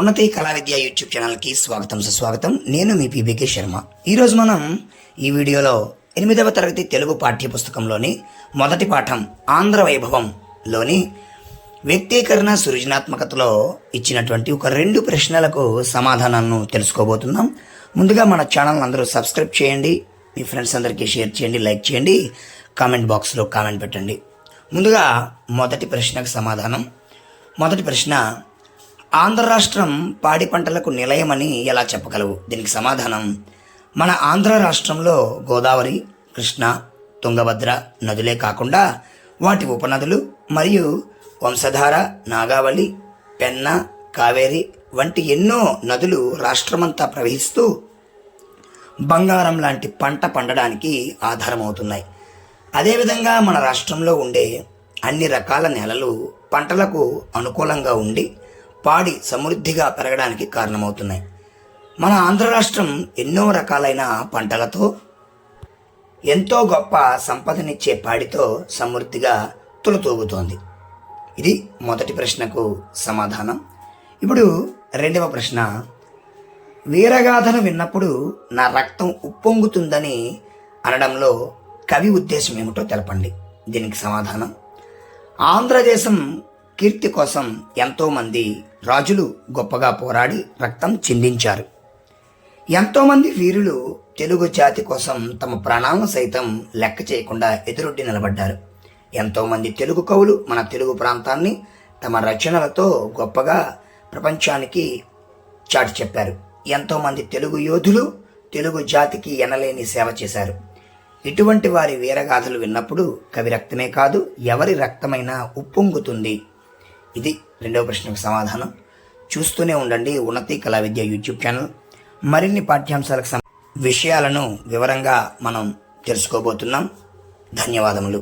ఉన్నతి కళా విద్య యూట్యూబ్ ఛానల్కి స్వాగతం సుస్వాగతం. నేను మీ పీబీకే శర్మ. ఈరోజు మనం ఈ వీడియోలో ఎనిమిదవ తరగతి తెలుగు పాఠ్యపుస్తకంలోని మొదటి పాఠం ఆంధ్ర వైభవంలోని వ్యక్తీకరణ సృజనాత్మకతలో ఇచ్చినటువంటి ఒక రెండు ప్రశ్నలకు సమాధానాలను తెలుసుకోబోతున్నాం. ముందుగా మన ఛానల్ అందరూ సబ్స్క్రైబ్ చేయండి మీ ఫ్రెండ్స్ అందరికీ షేర్ చేయండి లైక్ చేయండి కామెంట్ బాక్స్లో కామెంట్ పెట్టండి. ముందుగా మొదటి ప్రశ్నకు సమాధానం. మొదటి ప్రశ్న ఆంధ్ర రాష్ట్రం పాడి పంటలకు నిలయమని ఎలా చెప్పగలవు? దీనికి సమాధానం మన ఆంధ్ర రాష్ట్రంలో గోదావరి కృష్ణ తుంగభద్ర నదులే కాకుండా వాటి ఉపనదులు మరియు వంశధార నాగావళి పెన్న కావేరి వంటి ఎన్నో నదులు రాష్ట్రమంతా ప్రవహిస్తూ బంగారం లాంటి పంట పండడానికి ఆధారమవుతున్నాయి. అదేవిధంగా మన రాష్ట్రంలో ఉండే అన్ని రకాల నేలలు పంటలకు అనుకూలంగా ఉండి పాడి సమృద్ధిగా పెరగడానికి కారణమవుతున్నాయి. మన ఆంధ్ర రాష్ట్రం ఎన్నో రకాలైన పంటలతో ఎంతో గొప్ప సంపదనిచ్చే పాడితో సమృద్ధిగా తులతూగుతోంది. ఇది మొదటి ప్రశ్నకు సమాధానం. ఇప్పుడు రెండవ ప్రశ్న. వీరగాథను విన్నప్పుడు నా రక్తం ఉప్పొంగుతుందని అనడంలో కవి ఉద్దేశం ఏమిటో తెలపండి. దీనికి సమాధానం. ఆంధ్రదేశం కీర్తి కోసం ఎంతోమంది రాజులు గొప్పగా పోరాడి రక్తం చిందించారు. ఎంతోమంది వీరులు తెలుగు జాతి కోసం తమ ప్రాణాలను సైతం లెక్క చేయకుండా ఎదురొడ్డి నిలబడ్డారు. ఎంతోమంది తెలుగు కవులు మన తెలుగు ప్రాంతాన్ని తమ రచనలతో గొప్పగా ప్రపంచానికి చాటి చెప్పారు. ఎంతోమంది తెలుగు యోధులు తెలుగు జాతికి ఎనలేని సేవ చేశారు. ఇటువంటి వారి వీరగాథలు విన్నప్పుడు కవి రక్తమే కాదు ఎవరి రక్తమైనా ఉప్పొంగుతుంది. ఇది రెండవ ప్రశ్నకు సమాధానం. చూస్తూనే ఉండండి ఉన్నతి కళా విద్య యూట్యూబ్ ఛానల్. మరిన్ని పాఠ్యాంశాలకు విషయాలను వివరంగా మనం తెలుసుకోబోతున్నాం. ధన్యవాదములు.